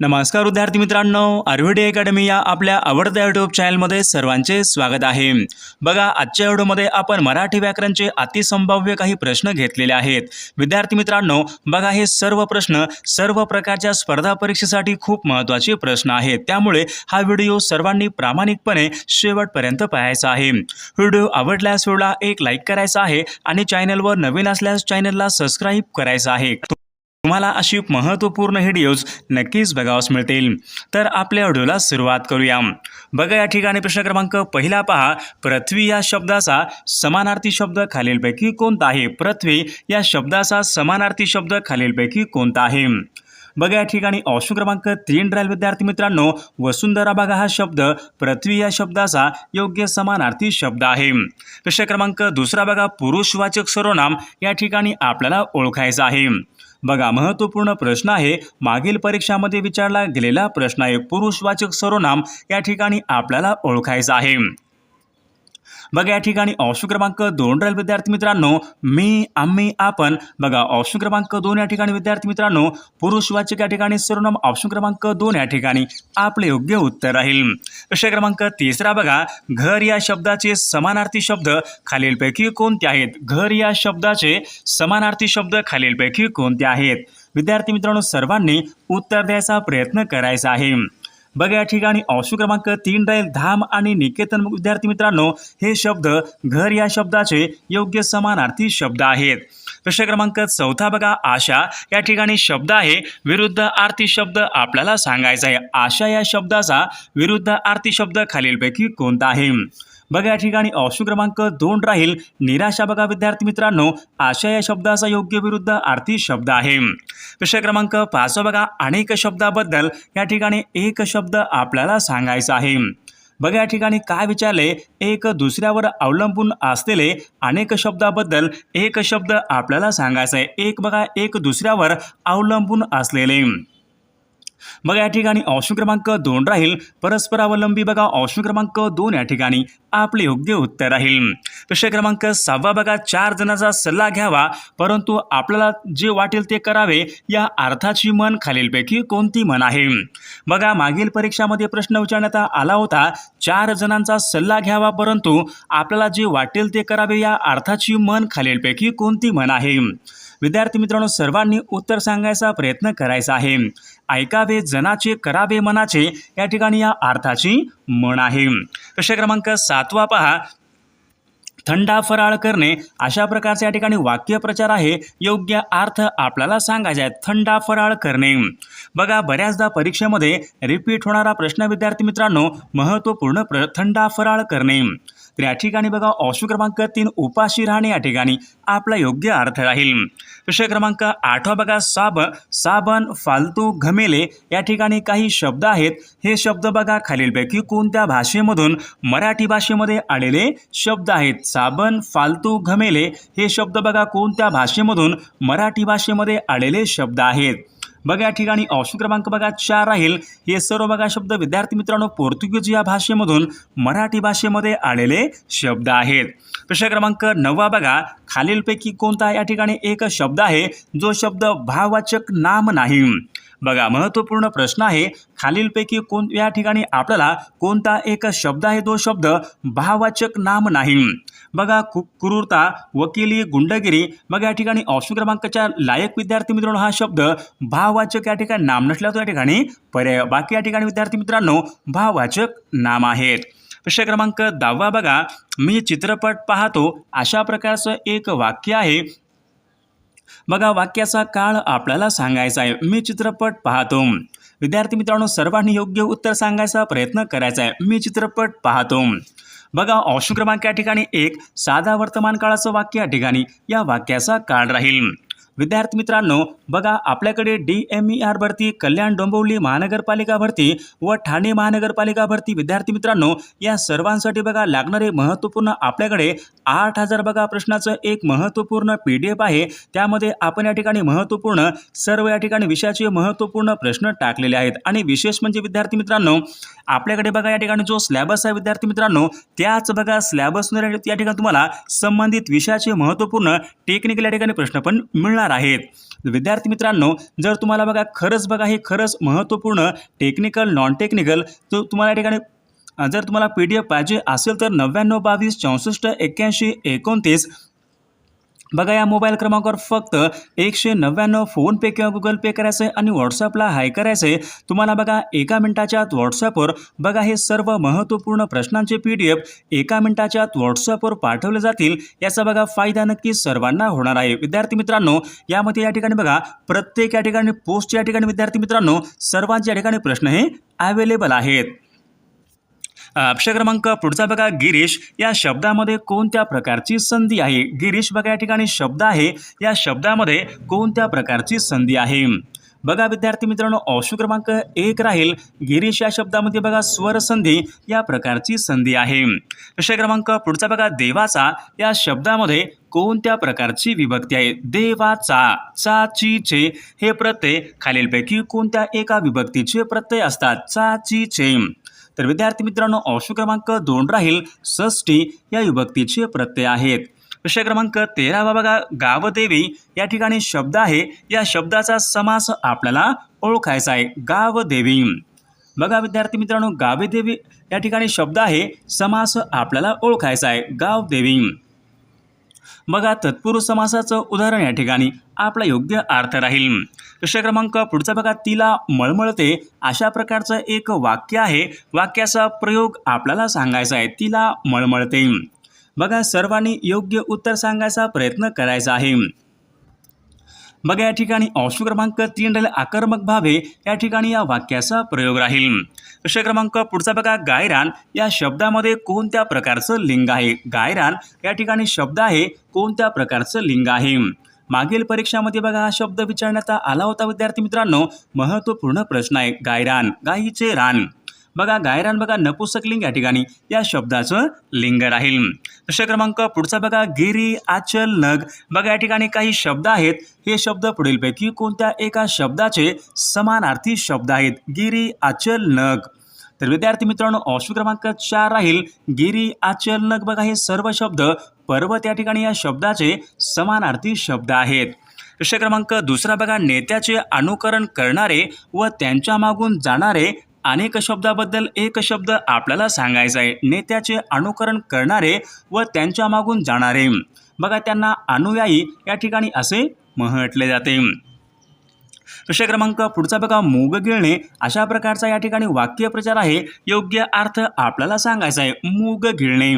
नमस्कार विद्यार्थी मित्रांनो आरव्हीडी अकॅडमी या आपल्या आवडत्या यूट्यूब चॅनलमध्ये सर्वांचे स्वागत आहे. बघा आजच्या व्हिडिओमध्ये आपण मराठी व्याकरणचे अतिसंभाव्य काही प्रश्न घेतलेले आहेत. विद्यार्थी मित्रांनो बघा हे सर्व प्रश्न सर्व प्रकारच्या स्पर्धा परीक्षेसाठी खूप महत्त्वाचे प्रश्न आहेत. त्यामुळे हा व्हिडिओ सर्वांनी प्रामाणिकपणे शेवटपर्यंत पाहायचा आहे. व्हिडिओ आवडल्यास व्हिडिओला एक लाईक करायचा आहे आणि चॅनलवर नवीन असल्यास चॅनलला सबस्क्राईब करायचं आहे. तुम्हाला अशी महत्त्वपूर्ण व्हिडिओज नक्कीच बघावस मिळतील. तर आपल्या व्हिडिओला सुरुवात करूया. बघा या ठिकाणी प्रश्न क्रमांक पहिला पहा. पृथ्वी या शब्दाचा समानार्थी शब्द खालीलपैकी कोणता आहे? पृथ्वी या शब्दाचा समानार्थी शब्द खालीलपैकी कोणता आहे? बघा या ठिकाणी ऑप्शन क्रमांक तीन राहील विद्यार्थी मित्रांनो. वसुंधरा बघा हा शब्द. पृथ्वी या शब्दाचा योग्य समानार्थी शब्द आहे. प्रश्न क्रमांक दुसरा बघा. पुरुषवाचक सर्वनाम या ठिकाणी आपल्याला ओळखायचा आहे. बघा महत्त्वपूर्ण प्रश्न आहे. मागील परीक्षामध्ये विचारला गेलेला प्रश्न आहे. पुरुषवाचक सर्वनाम या ठिकाणी आपल्याला ओळखायचं आहे. बघा या ठिकाणी ऑप्शन क्रमांक दोन राहील विद्यार्थी मित्रांनो. मी आम्ही आपण. बघा ऑप्शन क्रमांक दोन या ठिकाणी विद्यार्थी मित्रांनो. पुरुषवाचक या ठिकाणी सर्वनाम ऑप्शन क्रमांक दोन या ठिकाणी. आपले योग्य उत्तर राहील. प्रश्न क्रमांक तिसरा बघा. घर या शब्दाचे समानार्थी शब्द खालीलपैकी कोणते आहेत? घर या शब्दाचे समानार्थी शब्द खालीलपैकी कोणते आहेत? विद्यार्थी मित्रांनो सर्वांनी उत्तर द्यायचा प्रयत्न करायचा आहे. बघा या ठिकाणी ऑप्शन क्रमांक तीन राहील. धाम आणि निकेतन विद्यार्थी मित्रांनो हे शब्द घर या शब्दाचे योग्य समानार्थी शब्द आहेत. प्रश्न क्रमांक चौथा बघा आशा. या ठिकाणी शब्द आहे विरुद्ध आरती शब्द आपल्याला सांगायचा आहे. आशा या शब्दाचा विरुद्ध आरती शब्द खालीलपैकी कोणता आहे? बघा या ठिकाणी ऑप्शन क्रमांक दोन राहील. निराशा बघा विद्यार्थी मित्रांनो. आशा या शब्दाचा योग्य विरुद्ध आर्थिक शब्द आहे. प्रश्न क्रमांक पाच बघा अनेक शब्दाबद्दल. या ठिकाणी एक शब्द आपल्याला सांगायचा आहे. बघा या ठिकाणी काय विचारले? एक दुसऱ्यावर अवलंबून असलेले अनेक शब्दाबद्दल एक शब्द आपल्याला सांगायचा आहे. एक बघा एक दुसऱ्यावर अवलंबून असलेले. बघा या ठिकाणी ऑप्शन क्रमांक दोन राहील. परस्परावलंबी बघा ऑप्शन क्रमांक दोन या ठिकाणी आपले योग्य उत्तर राहील. प्रश्न क्रमांक सहावा बघा चार जणांचा सल्ला घ्यावा परंतु आपल्याला जे वाटेल ते करावे या अर्थाची मन खालीलपैकी कोणती मन आहे? बघा मागील परीक्षामध्ये प्रश्न विचारण्यात आला होता चार जणांचा सल्ला घ्यावा परंतु आपल्याला जे वाटेल ते करावे या अर्थाची मन खालीलपैकी कोणती मन आहे? विद्यार्थी मित्रांनो सर्वांनी उत्तर सांगायचा प्रयत्न करायचा आहे. ऐकावे जनाचे करावे मनाचे या ठिकाणी या अर्थाची म्हण आहे. प्रश्न क्रमांक सातवा पहा. थंडा फराळ करणे अशा प्रकारचे या ठिकाणी वाक्यप्रचार आहे. योग्य अर्थ आपल्याला सांगायचे आहे. थंडा फराळ करणे. बघा बऱ्याचदा परीक्षेमध्ये रिपीट होणारा प्रश्न विद्यार्थी मित्रांनो महत्त्वपूर्ण प्र थंडा फराळ करणे. तर या ठिकाणी बघा ऑप्शन क्रमांक तीन उपाशी राहणे या ठिकाणी आपला योग्य अर्थ राहील. विषय क्रमांक आठवा बघा साब साबण फालतू घमेले या ठिकाणी काही शब्द आहेत. हे शब्द बघा खालीलपैकी कोणत्या भाषेमधून मराठी भाषेमध्ये आलेले शब्द आहेत? साबण फालतू घमेले हे शब्द बघा कोणत्या भाषेमधून मराठी भाषेमध्ये आलेले शब्द आहेत? बघा या ठिकाणी ऑप्शन क्रमांक बघा चार राहील. हे सर्व बघा शब्द विद्यार्थी मित्रांनो पोर्तुगीज या भाषेमधून मराठी भाषेमध्ये आलेले शब्द आहेत. प्रश्न क्रमांक नववा बघा. खालीलपैकी कोणता या ठिकाणी एक शब्द आहे? जो शब्द भाववाचक नाम नाही. बघा महत्त्वपूर्ण प्रश्न आहे खालीलपैकी कोण या ठिकाणी आपल्याला कोणता एक शब्द आहे तो शब्द भाववाचक नाम नाही. बघा कु क्रूरता वकिली गुंडगिरी मग या ठिकाणी ऑप्शन क्रमांकाच्या लायक विद्यार्थी मित्रांनो हा शब्द भाववाचक या ठिकाणी नाम नसल्या तो या ठिकाणी पर्याय बाकी या ठिकाणी विद्यार्थी मित्रांनो भाववाचक नाम आहेत. प्रश्न क्रमांक दहावा बघा मी चित्रपट पाहतो अशा प्रकारचं एक वाक्य आहे बघा वाक्याचा काळ आपल्याला सांगायचा आहे. मी चित्रपट पाहतो. विद्यार्थी मित्रांनो सर्वांनी योग्य उत्तर सांगायचा प्रयत्न करायचा आहे मी चित्रपट पाहतो. बघा ऑप्शन क्रमांक या ठिकाणी एक साधा वर्तमान काळाचं वाक्य या ठिकाणी. या वाक्याचा काळ राहील. विद्यार्थी मित्रांनो बघा आपल्याकडे डी एम ई आर भरती कल्याण डोंबिवली महानगरपालिका भरती व ठाणे महानगरपालिका भरती. विद्यार्थी मित्रांनो या सर्वांसाठी बघा लागणारे महत्त्वपूर्ण आपल्याकडे आठ हजार बघा प्रश्नाचं एक महत्त्वपूर्ण पी डी एफ आहे. त्यामध्ये आपण या ठिकाणी महत्त्वपूर्ण सर्व या ठिकाणी विषयाचे महत्त्वपूर्ण प्रश्न टाकलेले आहेत. आणि विशेष म्हणजे विद्यार्थी मित्रांनो आपल्याकडे बघा या ठिकाणी जो स्लॅबस आहे विद्यार्थी मित्रांनो त्याच बघा स्लॅबसनुसार या ठिकाणी तुम्हाला संबंधित विषयाचे महत्त्वपूर्ण टेक्निकल या ठिकाणी प्रश्न पण मिळणार आहेत. विद्यार्थी मित्रांनो जर तुम्हाला बघा खरंच बघा हे खरंच महत्त्वपूर्ण टेक्निकल नॉन टेक्निकल तर तुम्हाला या ठिकाणी जर तुम्हाला पी डी एफ पाहिजे असेल तर नव्याण्णव बावीस चौसष्ट एक्क्याऐंशी एकोणतीस बघा या मोबाईल क्रमांकावर फक्त एकशे नव्याण्णव फोनपे किंवा गुगल पे करायचं आहे आणि व्हॉट्सअपला हाय करायचं आहे. तुम्हाला बघा एका मिनिटाच्या आत व्हॉट्सअपवर बघा हे सर्व महत्त्वपूर्ण प्रश्नांचे पी डी एफ एका मिनिटाच्या आत व्हॉट्सअपवर पाठवले जातील. याचा बघा फायदा नक्की सर्वांना होणार आहे. विद्यार्थी मित्रांनो यामध्ये या ठिकाणी बघा प्रत्येक या ठिकाणी पोस्ट या ठिकाणी विद्यार्थी मित्रांनो सर्वांच्या या ठिकाणी प्रश्न हे अवेलेबल आहेत. अक्षर क्रमांक पुढचा बघा गिरीश. या शब्दामध्ये कोणत्या प्रकारची संधी आहे? गिरीश बघा या ठिकाणी शब्द आहे. या शब्दामध्ये कोणत्या प्रकारची संधी आहे? बघा विद्यार्थी मित्रांनो औषध क्रमांक एक राहील. गिरीश या शब्दामध्ये बघा स्वर संधी या प्रकारची संधी आहे. विषय क्रमांक पुढचा बघा देवाचा. या शब्दामध्ये कोणत्या प्रकारची विभक्ती आहे? देवाचा चा ची चे. हे प्रत्यय खालीलपैकी कोणत्या एका विभक्तीचे प्रत्यय असतात? चा ची चे. तर विद्यार्थी मित्रांनो अंश क्रमांक दोन राहील षष्टी या विभक्तीचे प्रत्यय आहेत. विषय क्रमांक तेरावा बघा गावदेवी या ठिकाणी शब्द आहे. या शब्दाचा समास आपल्याला ओळखायचा आहे. गावदेवी. बघा विद्यार्थी मित्रांनो गावेदेवी या ठिकाणी शब्द आहे. समास आपल्याला ओळखायचा आहे. गावदेवी. बघा तत्पुरुष समासाचं उदाहरण या ठिकाणी. आपला योग्य अर्थ राहील. प्रश्न क्रमांक पुढचा बघा. तिला मळमळते अशा प्रकारचं एक वाक्य आहे. वाक्याचा प्रयोग आपल्याला सांगायचा आहे. तिला मळमळते. बघा सर्वांनी योग्य उत्तर सांगायचा प्रयत्न करायचा आहे. बघा या ठिकाणी अंश क्रमांक तीन राहील आक्रमक भावे या ठिकाणी या वाक्याचा प्रयोग राहील. प्रश्न क्रमांक पुढचा बघा गायरान या शब्दामध्ये कोणत्या प्रकारचं लिंग आहे? गायरान या ठिकाणी शब्द आहे कोणत्या प्रकारचं लिंग आहे? मागील परीक्षामध्ये बघा हा शब्द विचारण्यात आला होता विद्यार्थी मित्रांनो. महत्त्वपूर्ण प्रश्न आहे गायरान गायीचे रान. बघा गायरान बघा नपुसकलिंग या ठिकाणी या शब्दाचं लिंग राहील. प्रश्न क्रमांक पुढचा बघा गिरी आचल नग. बघा या ठिकाणी काही शब्द आहेत. हे शब्द पुढीलपैकी कोणत्या एका शब्दाचे समानार्थी शब्द आहेत? गिरी आचल नग. तर विद्यार्थी मित्रांनो ऑप्शन क्रमांक चार राहील. गिरी आचल नग बघा हे सर्व शब्द पर्वत या ठिकाणी या शब्दाचे समानार्थी शब्द आहेत. प्रश्न क्रमांक दुसरा बघा नेत्याचे अनुकरण करणारे व त्यांच्या मागून जाणारे अनेक शब्दाबद्दल एक शब्द आपल्याला सांगायचा आहे. नेत्याचे अनुकरण करणारे व त्यांच्या मागून जाणारे. बघा त्यांना अनुयायी या ठिकाणी असे म्हटले जाते. प्रश्न क्रमांक पुढचा बघा मूग गिळणे अशा प्रकारचा या ठिकाणी वाक्यप्रचार आहे. योग्य अर्थ आपल्याला सांगायचा आहे. मूग गिळणे.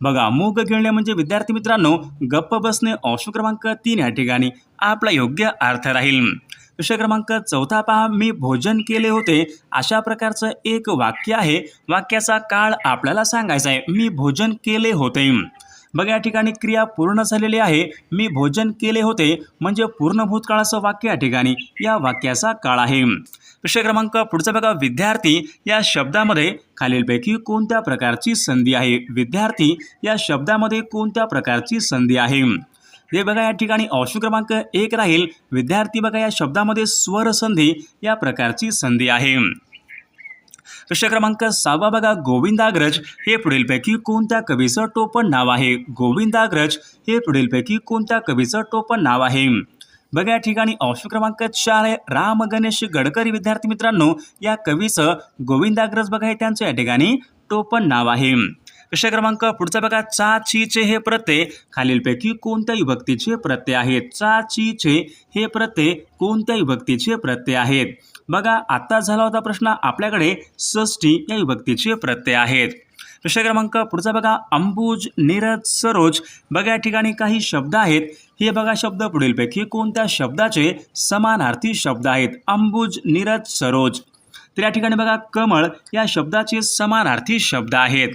बघा मूग गिळणे म्हणजे विद्यार्थी मित्रांनो गप्प बसणे ऑप्शन क्रमांक तीन या ठिकाणी. आपला योग्य अर्थ राहील. विषय क्रमांक चौथा पहा मी भोजन केले होते. अशा प्रकारचं एक वाक्य आहे. वाक्याचा काळ आपल्याला सांगायचा आहे. मी भोजन केले होते. बघा या ठिकाणी क्रिया पूर्ण झालेली आहे. मी भोजन केले होते म्हणजे पूर्ण भूतकाळाचं वाक्य या ठिकाणी. या वाक्याचा काळ आहे. विषय क्रमांक पुढचा बघा विद्यार्थी. या शब्दामध्ये खालीलपैकी कोणत्या प्रकारची संधी आहे? विद्यार्थी या शब्दामध्ये कोणत्या प्रकारची संधी आहे? हे बघा या ठिकाणी अंश क्रमांक एक राहील. विद्यार्थी बघा या शब्दामध्ये स्वर संधी या प्रकारची संधी आहे. प्रश्न क्रमांक सहावा बघा गोविंदाग्रज हे पुढीलपैकी कोणत्या कवीचं टोपण नाव आहे? गोविंदाग्रज हे पुढीलपैकी कोणत्या कवीचं टोपण नाव आहे? बघा या ठिकाणी अंश क्रमांक चार आहे. राम गणेश गडकरी. विद्यार्थी मित्रांनो या कवीचं गोविंदाग्रज बघा हे त्यांचं या ठिकाणी टोपण नाव आहे. विषय क्रमांक? पुढचा बघा चा ची चे हे प्रत्यय खालीलपैकी कोणत्या विभक्तीचे प्रत्यय आहेत? चा ची चे हे प्रत्यय कोणत्या विभक्तीचे प्रत्यय आहेत? बघा आत्ता झाला होता प्रश्न. आपल्याकडे षष्टी या विभक्तीचे प्रत्यय आहेत. विषय क्रमांक? पुढचा बघा अंबुज नीरज सरोज. बघा या ठिकाणी काही शब्द आहेत. हे बघा शब्द पुढीलपैकी कोणत्या शब्दाचे समानार्थी शब्द आहेत? अंबुज नीरज सरोज. तर या ठिकाणी बघा कमळ या शब्दाचे समानार्थी शब्द आहेत.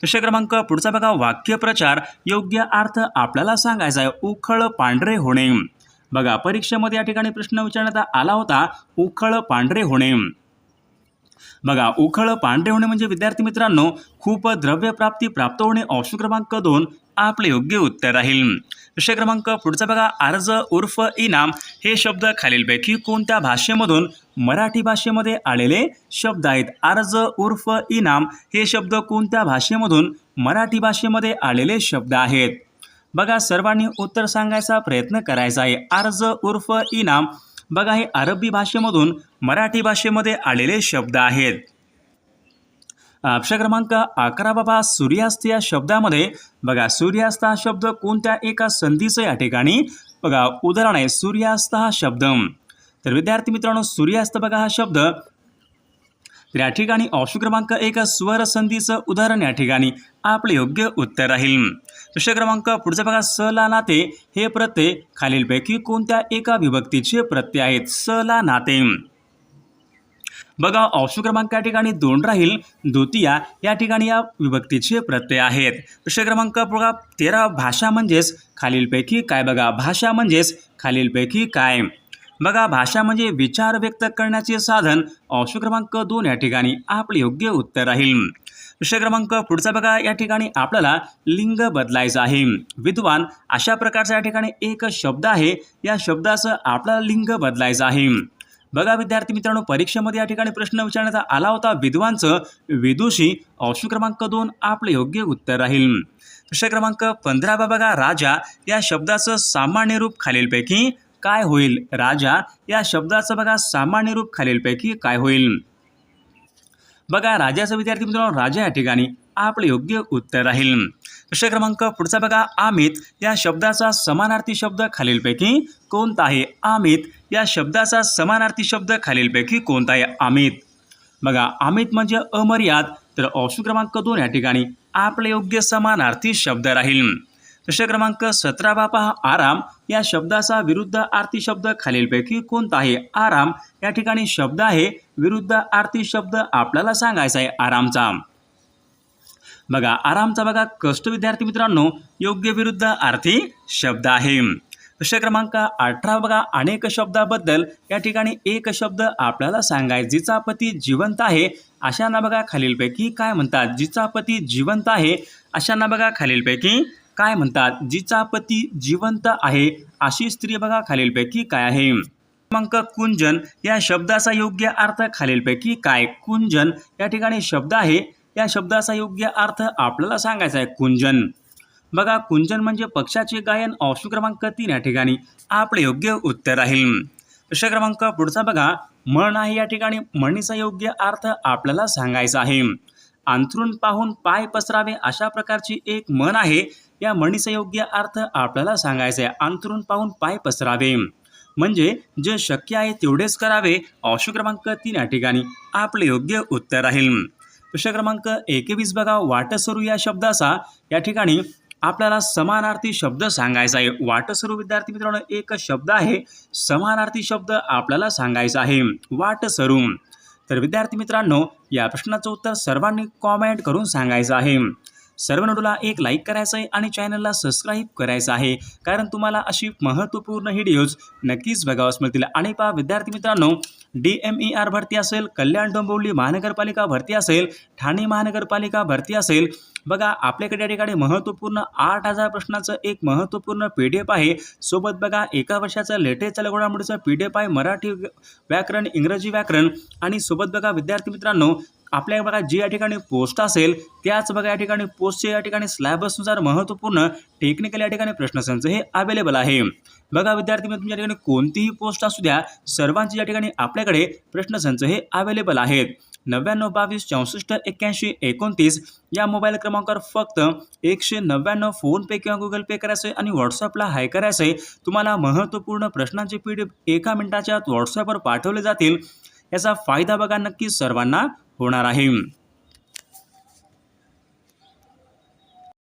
प्रश्न क्रमांक पुढचा बघा वाक्यप्रचार योग्य अर्थ आपल्याला सांगायचा आहे उखळ पांढरे होणे. बघा परीक्षेमध्ये या ठिकाणी प्रश्न विचारण्यात आला होता उखळ पांढरे होणे. बघा उखळ पांढरे होणे म्हणजे विद्यार्थी मित्रांनो खूप द्रव्य प्राप्ती प्राप्त होणे ऑप्शन क्रमांक दोन आपले योग्य उत्तर राहील. विषय क्रमांक पुढचा बघा अर्ज उर्फ इनाम हे शब्द खालीलपैकी कोणत्या भाषेमधून मराठी भाषेमध्ये आलेले शब्द आहेत? अर्ज उर्फ इनाम हे शब्द कोणत्या भाषेमधून मराठी भाषेमध्ये आलेले शब्द आहेत? बघा सर्वांनी उत्तर सांगायचा प्रयत्न करायचा आहे. अर्ज उर्फ इनाम बघा हे अरबी भाषेमधून मराठी भाषेमध्ये आलेले शब्द आहेत. अक्षर क्रमांक अकरा बाबा सूर्यास्त या शब्दामध्ये बघा सूर्यास्त हा शब्द कोणत्या एका संधीचं या ठिकाणी? बघा उदाहरण आहे सूर्यास्त हा शब्द तर विद्यार्थी मित्रांनो सूर्यास्त बघा हा शब्द तर या ठिकाणी ऑप्शन क्रमांक एक स्वर संधीचं उदाहरण या ठिकाणी आपले योग्य उत्तर राहील. प्रश्न क्रमांक पुढचा बघा स ला नाते हे प्रत्यय खालीलपैकी कोणत्या एका विभक्तीचे प्रत्यय आहेत? स ला नाते बघा ऑप्शन क्रमांक या ठिकाणी दोन राहील. द्वितीया या ठिकाणी या विभक्तीचे प्रत्यय आहेत. प्रश्न क्रमांक बघा तेरा भाषा म्हणजेच खालीलपैकी काय? बघा भाषा म्हणजेच खालीलपैकी काय? बघा भाषा म्हणजे विचार व्यक्त करण्याचे साधन. अंश क्रमांक दोन या ठिकाणी आपले योग्य उत्तर राहील. विषय क्रमांक पुढचा बघा या ठिकाणी आपल्याला लिंग बदलायचं आहे. विद्वान अशा प्रकारचा या ठिकाणी एक शब्द आहे. या शब्दाचं आपल्याला लिंग बदलायचं आहे. बघा विद्यार्थी मित्रांनो परीक्षेमध्ये या ठिकाणी प्रश्न विचारण्यात आला होता विद्वांचं विदुषी ऑप्शन क्रमांक दोन आपले योग्य उत्तर राहील. विषय क्रमांक पंधरा बघा राजा. या शब्दाचं सामान्य रूप खालीलपैकी काय होईल? राजा या शब्दाचं बघा सामान्य रूप खालीलपैकी काय होईल? बघा राजाचं विद्यार्थी मित्रांनो राजा या ठिकाणी आपले योग्य उत्तर राहील. प्रश्न क्रमांक पुढचा बघा आमित या शब्दाचा समानार्थी शब्द खालीलपैकी कोणता आहे? आमित या शब्दाचा समानार्थी शब्द खालीलपैकी कोणता आहे? आमित. बघा आमित म्हणजे अमर्याद तर ऑप्शन क्रमांक दोन या ठिकाणी आपले योग्य समानार्थी शब्द राहील. प्रश्न क्रमांक सतरा बापा हा आराम या शब्दाचा विरुद्ध आरती शब्द खालीलपैकी कोणता आहे आराम या ठिकाणी शब्द आहे. विरुद्ध आरती शब्द आपल्याला सांगायचा आहे आरामचा. बघा आरामचा बघा कष्ट विद्यार्थी मित्रांनो योग्य विरुद्ध आर्थी शब्द आहे. प्रश्न क्रमांक अठरा बघा अनेक शब्दाबद्दल या ठिकाणी एक शब्द आपल्याला सांगाय जिचा पती जिवंत आहे अशांना बघा खालीलपैकी काय म्हणतात? जिचा पती जिवंत आहे अशांना बघा खालीलपैकी काय म्हणतात? जिचा पती जिवंत आहे अशी स्त्री बघा खालीलपैकी काय आहे? क्रमांक कुंजन या शब्दाचा योग्य अर्थ खालीलपैकी काय? कुंजन या ठिकाणी शब्द आहे. या शब्दाचा योग्य अर्थ आपल्याला सांगायचा आहे कुंजन. बघा कुंजन म्हणजे पक्षाचे गायन ऑप्शन क्रमांक तीन या ठिकाणी आपले योग्य उत्तर राहील प्रश्न क्रमांक पुढचा बघा. म्हण आहे या ठिकाणी. म्हणीचा योग्य अर्थ आपल्याला सांगायचा आहे. अंथरून पाहून पाय पसरावे अशा प्रकारची एक म्हण आहे. या म्हणीचा योग्य अर्थ आपल्याला सांगायचा आहे. अंतरून पाहून पाय पसरावे. म्हणजे जे शक्य आहे तेवढेच करावे. ऑप्शन क्रमांक तीन या ठिकाणी. आपले योग्य उत्तर राहील. प्रश्न क्रमांक एकवीस बघा. वाटसरू या शब्दाचा या ठिकाणी आपल्याला समानार्थी शब्द सांगायचा आहे. वाटसरू विद्यार्थी मित्रांनो एक शब्द आहे. समानार्थी शब्द आपल्याला सांगायचा आहे. वाटसरू. तर विद्यार्थी मित्रांनो या प्रश्नाचं उत्तर सर्वांनी कॉमेंट करून सांगायचं आहे. सर्व नोडूला एक लाईक करायचं आहे आणि चॅनलला सबस्क्राईब करायचं आहे. कारण तुम्हाला अशी महत्त्वपूर्ण व्हिडिओज नक्कीच बघावंच मिळतील. आणि पहा विद्यार्थी मित्रांनो डी एम ई आर भरती असेल कल्याण डोंबिवली महानगरपालिका भरती असेल ठाणे महानगरपालिका भरती असेल बघा आपल्याकडे या ठिकाणी महत्त्वपूर्ण आठ हजार प्रश्नाचं एक महत्त्वपूर्ण पी डी एफ आहे. सोबत बघा एका वर्षाचं लेटेस्ट घडामोडीचं पी डी एफ आहे मराठी व्याकरण इंग्रजी व्याकरण. आणि सोबत बघा विद्यार्थी मित्रांनो आपल्या बघा जी या ठिकाणी पोस्ट असेल त्याच बघा या ठिकाणी पोस्टचे या ठिकाणी स्लॅबसनुसार महत्त्वपूर्ण टेक्निकल या ठिकाणी प्रश्नसंच हे अवेलेबल आहे. बघा विद्यार्थी मित्रांनो तुमच्या ठिकाणी कोणतीही पोस्ट असू द्या सर्वांची या ठिकाणी आपल्याकडे प्रश्नसंच हे अवेलेबल आहेत. नव्याण्णव बावीस चौसष्ट एक्क्याऐंशी एकोणतीस या मोबाईल क्रमांकावर फक्त एकशे नव्याण्णव फोनपे किंवा गुगल पे करायचं आहे आणि व्हॉट्सअपला हाय करायचं आहे तुम्हाला महत्त्वपूर्ण प्रश्नांचे पी डी एफ एका मिनिटाच्या आत व्हॉट्सअपवर पाठवले जातील. याचा फायदा बघा नक्की सर्वांना होणार आहे.